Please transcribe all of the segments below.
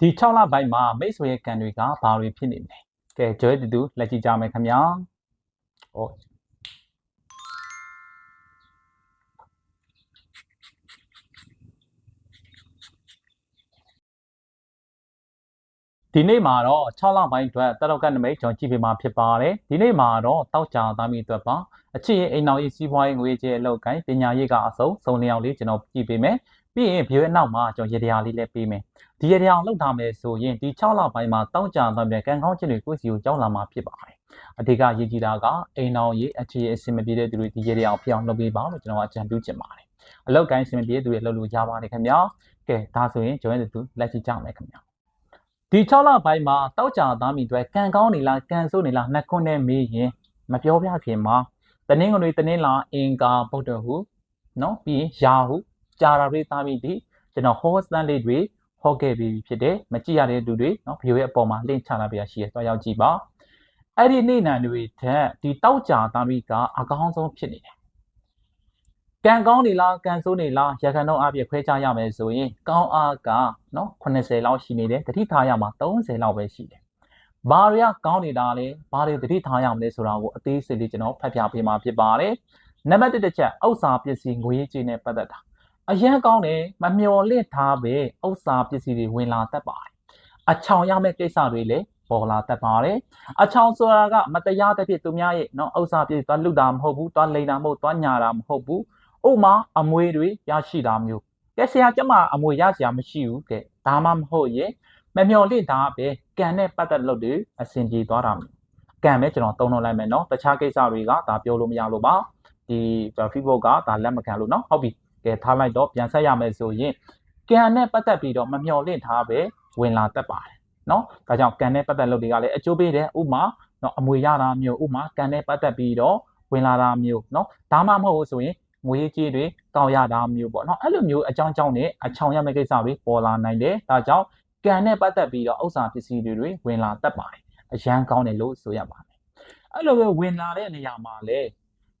ဒီ6လပိုင်းမှာမိတ်ဆွေရဲ့ကံတွေကဘာတွေဖြစ်နေမလဲကဲကြွေးတူတူလက်ကြည့်ကြမယ်ခင်ဗျာဟောဒီနေ့မှာတော့6လပိုင်းအတွက်တတော်ကနမိတ်ကျွန်တော်ကြည့်ပေးမှာဖြစ်ပါတယ်ဒီနေ့မှာတော့တောက်ကြသားမိအတွက်ပါအချစ်ရဲ့အိမ်တော်ရေးစီးပွားရေးငွေကြေးအလုပ်ကိုင်းပညာရေးကအစုံစုံလျောက်လေးကျွန်တော်ကြည့်ပေးမယ် ပြီးရင်ဗီဒီယိုရဲ့နောက်မှာကျွန်တော်ရေတရားလေးလည်းပေးမယ်ဒီရေတရားလောက်ထားမယ်ဆိုရင်ဒီ6လပိုင်းမှာတောက်ကြသားမြကံကောင်းခြင်းတွေကိုစီကိုကြောက်လာမှာဖြစ်ပါတယ်အဓိကရည်ကြည်တာကအိမ်တော်ရေးအခြေအစင်မပြေတဲ့သူတွေဒီရေတရားဖြစ်အောင်လုပ်ပေးပါလို့ကျွန်တော်အကြံပြုချင်ပါတယ်အလောက်ကိုင်းအစင်မပြေတဲ့သူတွေလှုပ်လို့ရပါတယ်ခင်ဗျာကဲဒါဆိုရင်ကျွန်တော်တို့လက်ရှိကြမယ်ခင်ဗျာဒီ6လပိုင်းမှာတောက်ကြသားမိတွေကံကောင်းနေလားကံဆိုးနေလားနှစ်ခွန်းနဲ့မေးရင်မပြောပြခင်မှာတနင်္ဂနွေတနင်္လာအင်္ဂါဗုဒ္ဓဟုနော်ပြီးရင်ယာဟု ကြာတာတွေသားမိဒီကျွန်တော် host တန်းလေးတွေဟောခဲ့ပြီးဖြစ်တယ်မကြည့်ရတဲ့လူတွေနော်ဗီဒီယိုရဲ့အပေါ်မှာ link ချလာပြရရှိရသွားရောက်ကြည့်ပါအဲ့ဒီနေ့နံတွေထက်ဒီတောက်ကြသားမိကအကောင်းဆုံးဖြစ်နေတယ်ကံကောင်းနေလားကံဆိုးနေလားရခဏတော့အပြည့်ခွဲခြားရမယ်ဆိုရင်ကောင်းအားကနော်80လောက်ရှိနေတယ်တတိထားရမှာ30လောက်ပဲရှိတယ်ဘာတွေကကောင်းနေတာလဲဘာတွေတတိထားရမလဲဆိုတာကိုအသေးစိတ်လေးကျွန်တော်ဖတ်ပြပေးမှာဖြစ်ပါတယ်နံပါတ်1တစ်ချက်ဥစ္စာပစ္စည်းငွေကြေးနဲ့ပတ်သက်တာ အရန်ကောင်းတယ်မမျော်လင့်ထားပဲဥစ္စာပစ္စည်းတွေဝင်လာတတ်ပါတယ်အချောင်ရမယ့်ကိစ္စတွေလည်းပေါ်လာတတ်ပါတယ်အချောင်ဆိုတာကမတရားတစ်ဖြစ်သူများရဲ့နော်ဥစ္စာပစ္စည်းသွားလူတာမဟုတ်ဘူးသွားလိန်တာမဟုတ်သွားညာတာမဟုတ်ဘူးဥမာအမွေတွေရရှိတာမျိုးကဲဆရာကျမအမွေရစရာမရှိဘူးကဲဒါမှမဟုတ်ရင်မမျော်လင့်တာပဲကံနဲ့ပတ်သက်လို့တွေအဆင်ပြေသွားတာမျိုးကံပဲကျွန်တော်တုံးလုံးလိုက်မယ်နော်တခြားကိစ္စတွေကဒါပြောလို့မရလို့ပါဒီ Facebook ကဒါလက်မခံလို့နော်ဟုတ်ပြီ ကဲထားလိုက်တော့ပြန်ဆက်ရမယ်ဆိုရင်ကံနဲ့ပတ်သက်ပြီးတော့မမျော်လင့်ထားပဲဝင်လာတတ်ပါတယ်နော်ဒါကြောင့်ကံနဲ့ပတ်သက်လို့တွေကလည်းအကျိုးပေးတယ်ဥမာနော်အမွေရတာမျိုးဥမာကံနဲ့ပတ်သက်ပြီးတော့ဝင်လာတာမျိုးနော်ဒါမှမဟုတ်ဆိုရင်ငွေကြေးတွေကောက်ရတာမျိုးပေါ့နော်အဲ့လိုမျိုးအကြောင်းကြောင့်နဲ့အချောင်ရမယ့်ကိစ္စတွေပေါ်လာနိုင်တယ်ဒါကြောင့်ကံနဲ့ပတ်သက်ပြီးတော့ဥစ္စာပစ္စည်းတွေဝင်လာတတ်ပါတယ်အရန်ကောင်းတယ်လို့ဆိုရပါမယ်အဲ့လိုပဲဝင်လာတဲ့နေရာမှာလေ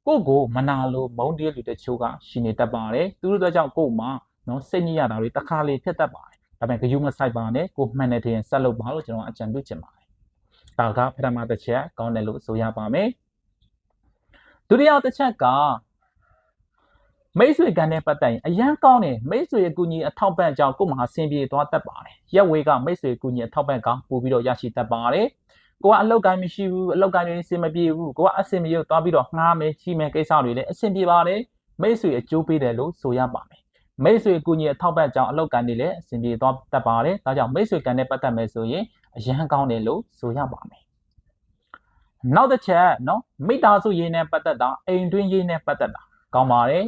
ကိုယ့်ကိုမနာလို့မုန်းတည်းလူတချို့ကရှိနေတတ်ပါတယ်သူတို့တို့ကြောင့်ကိုယ်မှာနော်စိတ်ညစ်ရတာတွေတခါလေဖြစ်တတ်ပါတယ်ဒါပေမဲ့ဂယုမဆိုင်ပါနဲ့ကိုမှန်တဲ့တင်ဆက်လုပ်ပါလို့ကျွန်တော်အကြံပြုချင်ပါတယ်ဒါကပထမတစ်ချက်ကောင်းတယ်လို့ဆိုရပါမယ်ဒုတိယတစ်ချက်ကမိတ်ဆွေကံနဲ့ပတ်သက်ရင်အရန်ကောင်းတယ်မိတ်ဆွေရဲ့ကူညီအထောက်ပံ့ကြောင့်ကိုယ်မှာအဆင်ပြေသွားတတ်ပါတယ်ရက်ဝေးကမိတ်ဆွေကူညီအထောက်ပံ့ကပို့ပြီးတော့ရရှိတတ်ပါတယ် ကိုကအလောက်ကိုင်းမရှိဘူးအလောက်ကိုင်းတွေအဆင်မပြေဘူးကိုကအဆင်မပြေသွားပြီးတော့ငှားမယ်ချီမယ်ကိစ္စတွေလည်းအဆင်ပြေပါတယ်မိတ်ဆွေအကျိုးပေးတယ်လို့ဆိုရပါမယ်မိတ်ဆွေကူညီအထောက်ပံ့ကြောင့်အလောက်ကိုင်းတွေလည်းအဆင်ပြေသွားတတ်ပါတယ်ဒါကြောင့်မိတ်ဆွေကံနဲ့ပတ်သက်မယ်ဆိုရင်အရန်ကောင်းတယ်လို့ဆိုရပါမယ်နောက်တစ်ချက်နော်မိသားစုရေးနဲ့ပတ်သက်တာအိမ်တွင်းရေးနဲ့ပတ်သက်တာကောင်းပါတယ်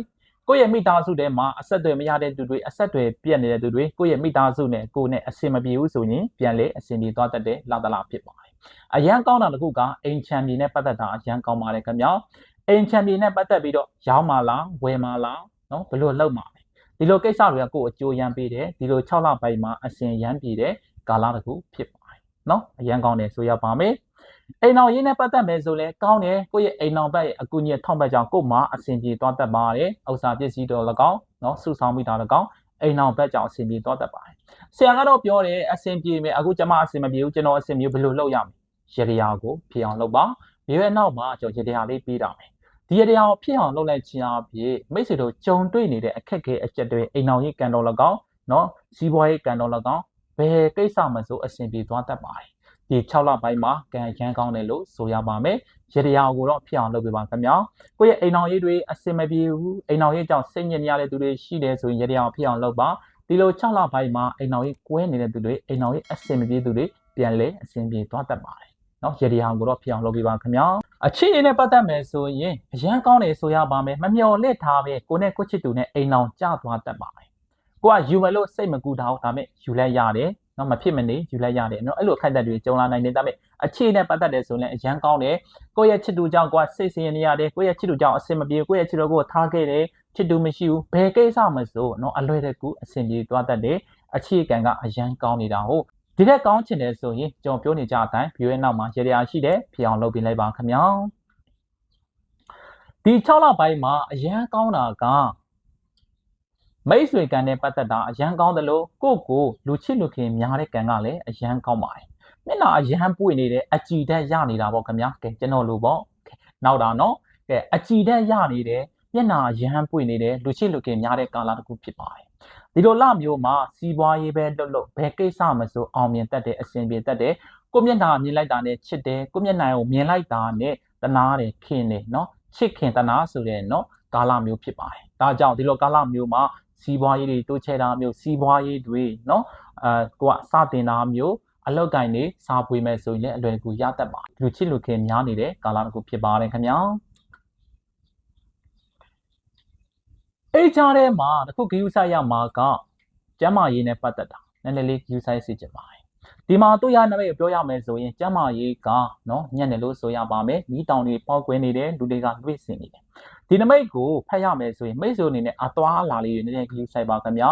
ကိုယ့်ရဲ့မိသားစုထဲမှာအဆက်အသွယ်မရတဲ့သူတွေအဆက်အသွယ်ပြတ်နေတဲ့သူတွေကိုယ့်ရဲ့မိသားစုနဲ့ကိုယ်နဲ့အဆင်မပြေဘူးဆိုရင်ပြန်လေအဆင်ပြေသွားတတ်တဲ့လာတလာဖြစ်ပါတယ်။ အရန်ကောင်းတာတခုကအိမ်ချန်ပြည်နဲ့ပတ်သက်တာအရန်ကောင်းပါတယ်ခင်ဗျာအိမ်ချန်ပြည်နဲ့ပတ်သက်ပြီးတော့ရောင်းမလားဝယ်မလားနော်ဘလို့လောက်မှာလဲဒီလိုကိစ္စတွေကကိုယ်အကျိုးရန်ပေးတယ်ဒီလို6လပိုင်းမှာအစဉ်ရန်ပြည်တယ်ကာလတခုဖြစ်ပါတယ်နော်အရန်ကောင်းတယ်ဆိုရပါမယ်အိမ်အောင်ရင်းနဲ့ပတ်သက်မယ်ဆိုလဲကောင်းတယ်ကိုယ့်ရဲ့အိမ်အောင်ဘက်ရဲ့အကူအညီထောက်ပံ့ကြောင်းကိုယ်မှာအစဉ်ပြေသွားတတ်ပါတယ်ဥစ္စာပစ္စည်းတော်၎င်းနော်စုဆောင်မိတာ၎င်းအိမ်အောင်ဘက်ကြောင့်အစဉ်ပြေသွားတတ်ပါတယ် ဆရာကတော့ပြောတယ်အဆင်ပြေမယ်အခုကျမအဆင်မပြေဘူးကျွန်တော်အဆင်ပြေဘယ်လိုလုပ်ရမလဲရေရာကိုဖြစ်အောင်လုပ်ပါမျိုးရဲ့နောက်မှာကျွန်တော်ရေရာလေးပြီးတာမယ်ဒီရေရာကိုဖြစ်အောင်လုပ်လိုက်ခြင်းအပြင်မိတ်ဆွေတို့ကြုံတွေ့နေတဲ့အခက်အခဲအချက်တွေအိမ်အောင်ရေးကန်တော်၎င်းနော်စီးပွားရေးကန်တော်၎င်းဘယ်ကိစ္စမှဆိုအဆင်ပြေသွားတတ်ပါတယ်ဒီ6လပိုင်းမှာကံရန်ကောင်းတယ်လို့ဆိုရပါမယ်။ရတရားကိုတော့ဖြစ်အောင်လုပ်ပေးပါခင်ဗျာ။ကိုယ့်ရဲ့အိမ်အောင်ရေးတွေအစင်မပြေဘူး။အိမ်အောင်ရေးကြောင့်စိတ်ညစ်နေရတဲ့သူတွေရှိတယ်ဆိုရင်ရတရားကိုဖြစ်အောင်လုပ်ပါ။ ဒီလို6လပိုင်းမှာအိမ်အောင်ရေးကွဲနေတဲ့သူတွေအိမ်အောင်ရေးအစင်မပြေသူတွေပြန်လဲအစင်ပြေသွားတတ်ပါတယ်။နော်ရေတရားကိုတော့ဖြစ်အောင်လုပ်ပေးပါခင်ဗျာ။အချင်းရင်းနဲ့ပတ်သက်မယ်ဆိုရင်အရန်ကောင်းတယ်ဆိုရပါမယ်။မမျော်လင့်ထားပဲကိုနဲ့ကိုချစ်သူနဲ့အိမ်အောင်ကြသွားတတ်ပါတယ်။ကိုကယူမလို့စိတ်မကူတာဟုတ်ဒါပေမဲ့ယူလိုက်ရတယ်။နော်မဖြစ်မနေယူလိုက်ရတယ်နော်အဲ့လိုခိုက်တက်တွေကြုံလာနိုင်တယ်ဒါပေမဲ့အခြေနဲ့ပတ်သက်တယ်ဆိုရင်အရန်ကောင်းတယ်ကိုယ့်ရဲ့ချစ်သူကြောင့်ကိုယ်စိတ်ဆင်းရဲနေရတယ်ကိုယ့်ရဲ့ချစ်သူကြောင့်အဆင်မပြေကိုယ့်ရဲ့ချစ်တော်ကိုထားခဲ့တယ် ချစ်သူမရှိဘူးဘယ်ကိစ္စမဆိုနော်အလွယ်တကူအဆင်ပြေသွားတတ်တယ်အခြေခံကအရန်ကောင်းနေတာဟုတ်ဒီထက်ကောင်းချင်တယ်ဆိုရင်ကျွန်တော်ပြောနေကြအတိုင်း view ရဲ့နောက်မှာရေရာရှိတယ်ဖြစ်အောင်လုပ်ပေးလိုက်ပါခင်ဗျာဒီ6လပိုင်းမှာအရန်ကောင်းတာကမိတ်ဆွေကံနဲ့ပတ်သက်တာအရန်ကောင်းတယ်လို့ကိုယ့်ကိုလူချစ်လူခင်များတဲ့ကံကလည်းအရန်ကောင်းပါတယ်မျက်နှာအရန်ပွေနေတဲ့အကြည်ဓာတ်ရနေတာပေါ့ခင်ဗျာကဲကျွန်တော်လိုပေါ့နောက်တာနော်ကဲအကြည်ဓာတ်ရနေတယ် မျက်နှာအရန်ပွေနေတယ်လူချစ်လူခင်များတဲ့ကာလတစ်ခုဖြစ်ပါတယ်ဒီလိုလမျိုးမှာစီးပွားရေးပဲလွတ်လွတ်ဘယ်ကိစ္စမဆိုအောင်မြင်တတ်တဲ့အစဉ်ပြေတတ်တဲ့ကိုမျက်နှာမြင်လိုက်တာနဲ့ချစ်တယ်ကိုမျက်နှာကိုမြင်လိုက်တာနဲ့တနာတယ်ခင်တယ်နော်ချစ်ခင်တနာဆိုတဲ့နော်ကာလမျိုးဖြစ်ပါတယ်ဒါကြောင့်ဒီလိုကာလမျိုးမှာစီးပွားရေးတွေတိုးချဲ့တာမျိုးစီးပွားရေးတွေနော်အဲကိုကစတင်တာမျိုးအလောက်ကင်နေစားပွေးမဲ့ဆိုရင်လည်းအလွယ်တကူရတတ်ပါလူချစ်လူခင်များနေတဲ့ကာလတစ်ခုဖြစ်ပါတယ်ခင်ဗျာ အဲ့ကြားထဲမှာတစ်ခုဂယူဆိုင်ရမှာကကျမ်းမာရေးနဲ့ပတ်သက်တာနည်းနည်းလေးဂယူဆိုင်စီချင်ပါတယ်ဒီမှာသူ့ရနမိတ်ကိုပြောရမယ်ဆိုရင်ကျမ်းမာရေးကနော်ညံ့တယ်လို့ဆိုရပါမယ်မိတောင်တွေပေါက်ကွင်းနေတယ်လူတွေကလွှင့်စင်နေတယ်ဒီနမိတ်ကိုဖတ်ရမယ်ဆိုရင်မိတ်ဆွေအနေနဲ့အသွားအလာလေးတွေနည်းနည်းဂယူဆိုင်ပါခင်ဗျာ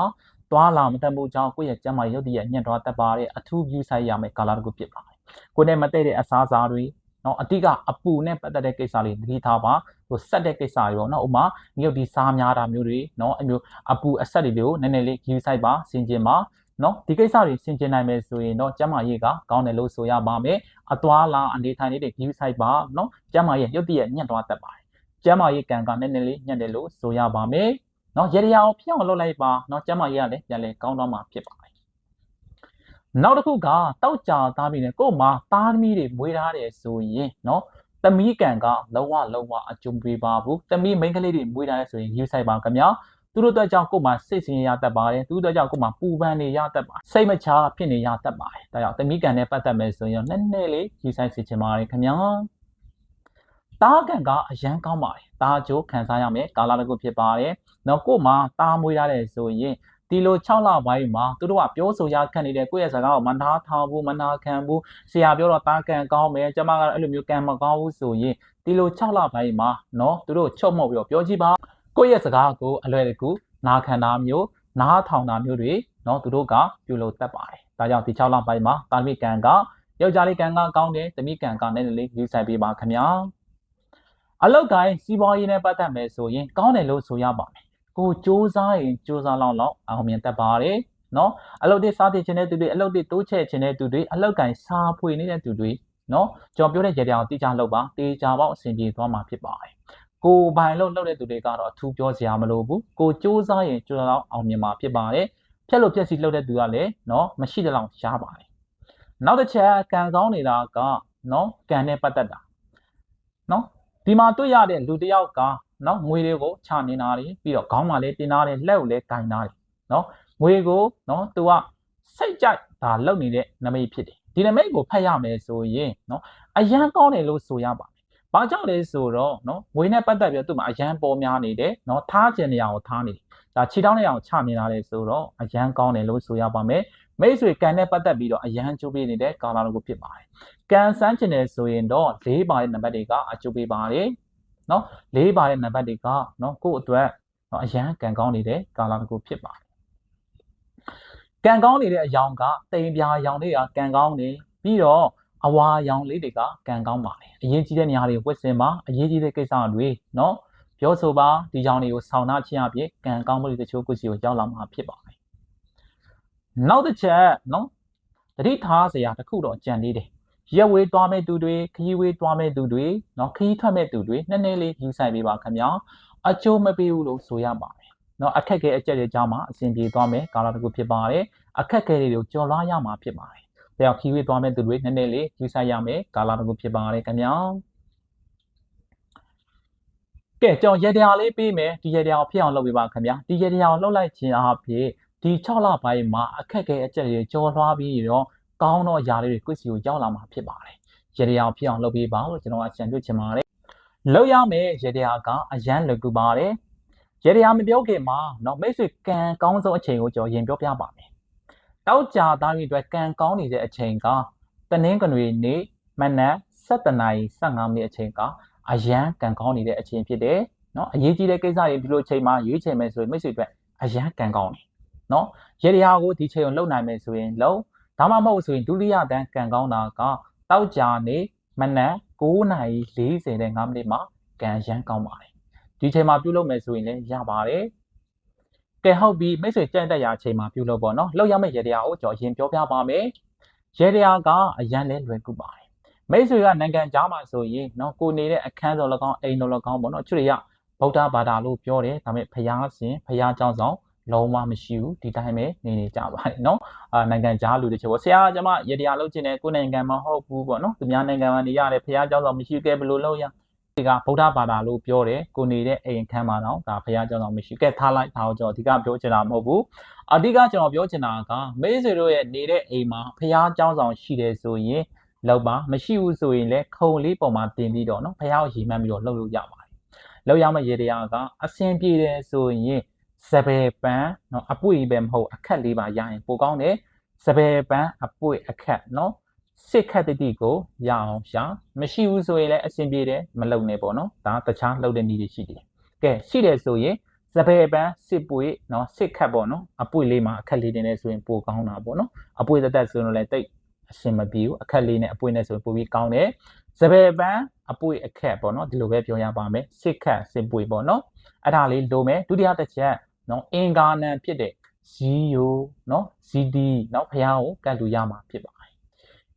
သွားလာမတတ်မှုကြောင့်ကိုယ့်ရဲ့ကျန်းမာရေးရုပ်တရက်ညံ့သွားတတ်ပါတယ်အထူး view ဆိုင်ရမယ်ကာလာတစ်ခုဖြစ်ပါတယ်ကိုယ်နဲ့မတည့်တဲ့အစားအစာတွေ နော်အတိကအပူနဲ့ပတ်သက်တဲ့ကိစ္စလေးသတိထားပါဟိုဆက်တဲ့ကိစ္စတွေပေါ့နော်ဥမာမြုပ်ဒီစားများတာမျိုးတွေနော်အမျိုးအပူအဆက်တွေကိုနည်းနည်းလေး view ဆိုင်ပါဆင်ကျင်ပါနော်ဒီကိစ္စတွေဆင်ကျင်နိုင်မယ်ဆိုရင်တော့ကျန်းမာရေးကကောင်းတယ်လို့ဆိုရပါမယ်အသွားလာအနေထိုင်နေတဲ့ view site ပါနော်ကျန်းမာရေးရုပ်တရက်ညံ့သွားတတ်ပါတယ်ကျန်းမာရေးကံကနည်းနည်းလေးညံ့တယ်လို့ဆိုရပါမယ်နော်ရေရာကိုဖြစ်အောင်လုပ်လိုက်ပါနော်ကျမ်းမာရေးကလည်းပြန်လဲကောင်းတော့မှာဖြစ်ပါတယ် နောက်တစ်ခုကတောက်ကြသားပြီးနေကို့မှာသားသမီးတွေမွေးထားတယ်ဆိုရင်နော်သမီးကံကလုံးဝလုံးဝအကျုံပေးပါဘူးသမီးမိန်းကလေးတွေမွေးထားတယ်ဆိုရင်ယူဆိုင်ပါခင်ဗျာသူတို့အတွက်ကြောင့်ကို့မှာစိတ်ဆင်းရဲရတတ်ပါတယ်သူတို့အတွက်ကြောင့်ကို့မှာပူပန်နေရတတ်ပါစိတ်မချဖြစ်နေရတတ်ပါတယ်ဒါကြောင့်သမီးကံနဲ့ပတ်သက်မယ်ဆိုရင်နည်းနည်းလေးယူဆိုင်စေချင်ပါတယ်ခင်ဗျာတားကံကအရန်ကောင်းပါတယ်တားကြိုးခံစားရမယ်ကာလာတစ်ခုဖြစ်ပါတယ်နော်ကို့မှာတားမွေးရတယ်ဆိုရင် ဒီလို6လပိုင်းမှာသူတို့ကပြောဆိုရခက်နေတဲ့ကိုယ့်ရဲ့စကားကိုမနာထောင်ဘူးမနာခံဘူးဆရာပြောတော့တားကံကောင်းမယ်ကျမကအဲ့လိုမျိုးကံမကောင်းဘူးဆိုရင်ဒီလို6လပိုင်းမှာနော်သူတို့ချုပ်မော့ပြီးတော့ပြောကြည့်ပါကိုယ့်ရဲ့စကားကိုအလွယ်တကူနာခံတာမျိုးနားထောင်တာမျိုးတွေနော်သူတို့ကပြုလုပ်တတ်ပါတယ်ဒါကြောင့်ဒီ6လပိုင်းမှာတာမိကံကယောက်ျားလေးကံကကောင်းတယ်သမီးကံကနည်းနည်းလေးယူဆိုင်ပေးပါခင်ဗျာအလောက်ကိုင်းစီးပွားရေးနဲ့ပတ်သက်မယ်ဆိုရင်ကောင်းတယ်လို့ဆိုရပါမယ် ကိုစ조사ရင်စ조사လောက်လောက်အောင်မြင်တတ်ပါတယ်နော်အလုပ်တွေစားတင်ခြင်းတဲ့သူတွေအလုပ်တွေတိုးချဲ့ခြင်းတဲ့သူတွေအလောက်ကင်စားဖွေနေတဲ့သူတွေနော်ကျွန်တော်ပြောတဲ့ကြေတရားကိုတိကျလုပ်ပါတေချာပေါက်အဆင်ပြေသွားမှာဖြစ်ပါတယ်ကိုပိုင်လို့လုပ်တဲ့သူတွေကတော့အထူးပြောစရာမလိုဘူးကိုစ조사ရင်စ조사လောက်အောင်မြင်မှာဖြစ်ပါတယ်ဖြက်လို့ဖြက်စီလုပ်တဲ့သူကလည်းနော်မရှိတဲ့လောက်ရှားပါတယ်နောက်တစ်ချက်ကံကောင်းနေတာကနော်ကံနဲ့ပတ်သက်တာနော်ဒီမှာတွေ့ရတဲ့လူတစ်ယောက်က နော်ငွေတွေကိုချနေတာတွေပြီးတော့ခေါင်းမှာလည်းတင်တာတွေလက်ကိုလည်းကင်တာတွေနော်ငွေကိုနော်သူကစိတ်ကြိုက်ဒါလုပ်နေတဲ့နမိတ်ဖြစ်တယ်ဒီနမိတ်ကိုဖတ်ရမယ်ဆိုရင်နော်အရန်ကောင်းတယ်လို့ဆိုရပါမယ်။ဘာကြောင့်လဲဆိုတော့နော်ငွေနဲ့ပတ်သက်ပြီးသူ့မှာအရန်ပေါ်များနေတယ်နော်ထားကျင်နေရအောင်ထားနေတယ်။ဒါခြေထောက်နဲ့အောင်ချနေတာလေဆိုတော့အရန်ကောင်းတယ်လို့ဆိုရပါမယ်။မိတ်ဆွေကန်နဲ့ပတ်သက်ပြီးတော့အရန်ကျိုးပေးနေတဲ့ကာလာတစ်ခုဖြစ်ပါတယ်။ကန်စမ်းကျင်တယ်ဆိုရင်တော့၄ပါးတဲ့နံပါတ်တွေကအကျိုးပေးပါတယ်။ နော်၄ပါတဲ့နံပါတ်တွေကနော်ကိုယ့်အတွက်နော်အရန်ကံကောင်းနေတဲ့ကာလတစ်ခုဖြစ်ပါတယ်ကံကောင်းနေတဲ့အယောင်ကတိမ်ပြာရောင်တွေကကံကောင်းနေပြီးတော့အဝါရောင်လေးတွေကကံကောင်းပါတယ်အရင်ကြီးတဲ့နေရာတွေဝတ်စင်ပါအရေးကြီးတဲ့ကိစ္စတွေနော်ပြောဆိုပါဒီကြောင်တွေကိုဆောင်းနှခြင်းအပြင်ကံကောင်းမှုတွေတချို့ကိုစီကိုကြောက်လာမှာဖြစ်ပါတယ်နောက်တစ်ချက်နော်တတိထားစရာတစ်ခုတော့ကြံသေးတယ် ရက်ဝေးသွားမဲ့သူတွေခရီးဝေးသွားမဲ့သူတွေเนาะခရီးထွက်မဲ့သူတွေနည်းနည်းလေးယူဆိုင်ပေးပါခင်ဗျာအကျိုးမပေးဘူးလို့ဆိုရပါမယ်เนาะအခက်ခဲအကျက်တွေကြောင့်မှအဆင်ပြေသွားမယ်ကာလတစ်ခုဖြစ်ပါတယ်အခက်ခဲတွေကိုကျော်လွှားရမှာဖြစ်ပါတယ်ဒါကြောင့်ခရီးဝေးသွားမဲ့သူတွေနည်းနည်းလေးယူဆိုင်ရမယ်ကာလတစ်ခုဖြစ်ပါတယ်ခင်ဗျာကဲကျွန်တော်ရေတရားလေးပြီးမယ်ဒီရေတရားကိုဖြစ်အောင်လုပ်ပေးပါခင်ဗျာဒီရေတရားကိုလှုပ်လိုက်ခြင်းအပြင်ဒီ6လပိုင်းမှာအခက်ခဲအကျက်တွေကျော်လွှားပြီးတော့ ကောင်းသောအရာလေးတွေကိုယ့်စီကိုရောက်လာမှာဖြစ်ပါတယ်ရေတရာဖြစ်အောင်လုပ်ပေးပါလို့ကျွန်တော်အကြံပြုချင်ပါတယ်လောက်ရမယ်ရေတရာကအရန်လွယ်ကူပါတယ်ရေတရာမပြောခင်မှာနော်မိတ်ဆွေကံကောင်းဆုံးအချိန်ကိုကျွန်တော်ရင်ပြောပြပါမယ်တောက်ကြသားတွေအတွက်ကံကောင်းနေတဲ့အချိန်ကတနင်္ဂနွေနေ့မနက်7:15မိနစ်အချိန်ကအရန်ကံကောင်းနေတဲ့အချိန်ဖြစ်တယ်နော်အရေးကြီးတဲ့ကိစ္စတွေဒီလိုအချိန်မှာရွေးချယ်မယ်ဆိုရင်မိတ်ဆွေအတွက်အရန်ကံကောင်းတယ်နော်ရေတရာကိုဒီချိန်ကိုလုံနိုင်မယ်ဆိုရင်လုံ ဒါမှမဟုတ်ဆိုရင်ဒုတိယတန်းကန်ကောင်းတာကတောက်ကြနေမနက်9:40နဲ့5မိနစ်မှာကန်ရမ်းကောင်းပါတယ်ဒီချိန်မှာပြုလုပ်မယ်ဆိုရင်လည်းရပါတယ်ကဲဟုတ်ပြီမိတ်ဆွေကြံ့တက်ရာအချိန်မှာပြုလုပ်ပေါ့နော်လောက်ရမယ့်ရေတရားကိုကျွန်တော်ရင်ပြောပြပါမယ်ရေတရားကအရန်လဲလွယ်ကူပါတယ်မိတ်ဆွေကနိုင်ငံကြားမှာဆိုရင်နော်ကိုနေတဲ့အခန်းတော်၎င်းအိမ်တော်၎င်းပေါ့နော်ချွေရဗုဒ္ဓဘာသာလို့ပြောတယ်ဒါပေမဲ့ဘုရားရှင်ဘုရားကျောင်းဆောင် လုံးဝမရှိဘူးဒီတိုင်းပဲနေနေကြပါတယ်နော်အာနိုင်ငံသားလူတချို့ပေါ့ဆရာကျွန်မရေတရားလုပ်ချင်တယ်ကိုယ်နိုင်ငံမှာဟုတ်ဘူးပေါ့နော်သူများနိုင်ငံမှာနေရတယ်ဖျားเจ้าဆောင်မရှိခဲ့ဘယ်လိုလုပ်ရဒီကဗုဒ္ဓဘာသာလို့ပြောတယ်ကိုနေတဲ့အိမ်ခန်းမှာတော့ဒါဖះเจ้าတော်မရှိကဲထားလိုက်ဒါကိုကျွန်တော်အဓိကပြောချင်တာမဟုတ်ဘူးအဓိကကျွန်တော်ပြောချင်တာကမိတ်ဆွေတို့ရဲ့နေတဲ့အိမ်မှာဖះเจ้าဆောင်ရှိတယ်ဆိုရင်လောက်ပါမရှိဘူးဆိုရင်လည်းခုံလေးပေါ်မှာတင်ပြီးတော့နော်ဖះကိုရီမှန်းပြီးတော့လှုပ်လို့ရပါတယ်လှုပ်ရမယ့်ရေတရားကအစင်ပြေတယ်ဆိုရင် စပယ်ပန်းနော်အပွေပဲမဟုတ်အခက်လေးပါရရင်ပိုကောင်းတယ်စပယ်ပန်းအပွေအခက်နော်စစ်ခတ်တတိကိုရအောင်ရှာမရှိဘူးဆိုရင်လည်းအဆင်ပြေတယ်မလုံနဲ့ပေါ့နော်ဒါတခြားလှုပ်တဲ့နည်းတွေရှိတယ်ကဲရှိတယ်ဆိုရင်စပယ်ပန်းစစ်ပွေနော်စစ်ခတ်ပေါ့နော်အပွေလေးမှာအခက်လေးတင်နေဆိုရင်ပိုကောင်းတာပေါ့နော်အပွေသက်သက်ဆိုရင်လည်းတိတ်အဆင်မပြေဘူးအခက်လေးနဲ့အပွေနဲ့ဆိုရင်ပိုပြီးကောင်းတယ်စပယ်ပန်းအပွေအခက်ပေါ့နော်ဒီလိုပဲပြောရပါမယ်စစ်ခတ်စစ်ပွေပေါ့နော်အဲ့ဒါလေးလိုမယ်ဒုတိယတစ်ချက် နော်အင်္ဂါနံဖြစ်တဲ့ဇီယိုနော်ဇီဒီနော်ဖះကိုကတ်လူရမှာဖြစ်ပါ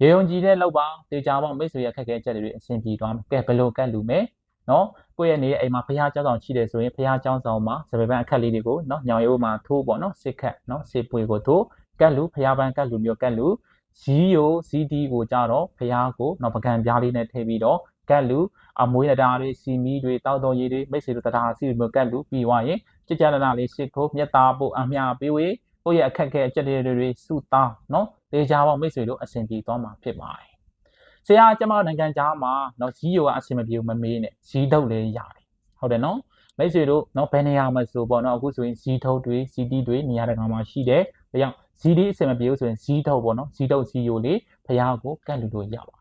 ရေယုံကြည်တဲ့လောက်ပါတေချာပေါ့မိတ်ဆွေရခက်ခဲချက်တွေအဆင်ပြေသွားမယ်ကဲဘယ်လိုကတ်လူမဲနော်ကိုယ့်ရဲ့နေအိမ်မှာဖះเจ้าဆောင်ရှိတယ်ဆိုရင်ဖះเจ้าဆောင်မှာစပယ်ပန်းအခက်လေးတွေကိုနော်ညောင်ရိုးမှာထိုးပေါ့နော်စစ်ခက်နော်စစ်ပွေကိုထိုးကတ်လူဖះပန်းကတ်လူမျိုးကတ်လူဇီယိုဇီဒီကိုကြတော့ဖះကိုနော်ပကံပြားလေးနဲ့ထည့်ပြီးတော့ကတ်လူအမွေးတရားတွေစီမီတွေတောက်တော်ရည်တွေမိတ်ဆွေတို့တရားစီမျိုးကတ်လူပြီးသွားရင် ကြကြနာလေးစစ်ကိုမြတ်တာပို့အမြပေးဝေးကိုယ့်ရဲ့အခက်ခဲအချက်တွေစုတောင်းနော်တေချာပေါ့မိတ်ဆွေတို့အဆင်ပြေသွားမှာဖြစ်ပါတယ်။ဆရာကျမနိုင်ငံသားမှာနော်ဇီးယိုကအဆင်မပြေဘူးမမေးနဲ့ဇီးထုတ်လည်းရတယ်။ဟုတ်တယ်နော်။မိတ်ဆွေတို့နော်ဘယ်နေရာမှာဆိုပေါ့နော်အခုဆိုရင်ဇီးထုတ်တွေစီတီတွေနေရာတကာမှာရှိတယ်။ဒါကြောင့်ဇီးဒီအဆင်မပြေဘူးဆိုရင်ဇီးထုတ်ပေါ့နော်။ဇီးထုတ်ဇီးယိုလေးဖះကိုကတ်လူလို့ရပါတယ်။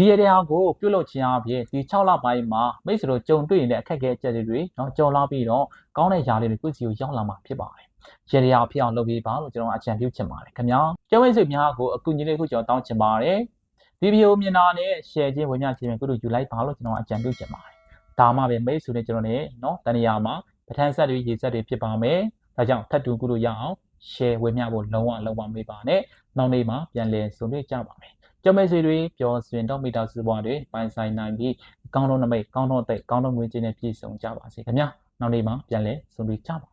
ဒီရတရားကိုပြုတ်လုခြင်းအပြင်ဒီ6လပိုင်းမှာမိတ်ဆွေတို့ကြုံတွေ့နေတဲ့အခက်အခဲအကျက်တွေနော်ကြော်လာပြီးတော့ကောင်းတဲ့ຢာလေးတွေကိုစီကိုရောက်လာမှာဖြစ်ပါတယ်။ရေရာဖြစ်အောင်လုပ်ပေးပါလို့ကျွန်တော်အကြံပြုချင်ပါတယ်ခင်ဗျာ။ကျောင်းမိတ်ဆွေများကိုအကူအညီလေးခုကျွန်တော်တောင်းချင်ပါတယ်။ဒီဗီဒီယိုမြင်တာနဲ့ share ခြင်းဝင်မြခြင်းကိုတို့ယူလိုက်ပါလို့ကျွန်တော်အကြံပြုချင်ပါတယ်။ဒါမှပဲမိတ်ဆွေနဲ့ကျွန်တော်နဲ့နော်တဏှာမှာပဋ္ဌာန်းဆက်တွေရေဆက်တွေဖြစ်ပါမယ်။ဒါကြောင့်ထပ်တူကုလို့ရအောင် share ဝင်မြဖို့လုံးဝလုံးဝမေးပါနဲ့။နောက်နေ့မှာပြန်လည်ဆုံတွေ့ကြပါမယ်။ ကျောင်းမိတ်ဆွေတွေပျော်ရွှင်တော့မိသားစုဘဝတွေပိုင်ဆိုင်နိုင်ပြီးကောင်းတော့နမိတ်ကောင်းတော့တဲ့ကောင်းတော့ငွေချင်းနဲ့ပြည့်စုံကြပါစေခင်ဗျာ။နောက်နေ့မှာပြန်လည်ဆုံတွေ့ကြပါ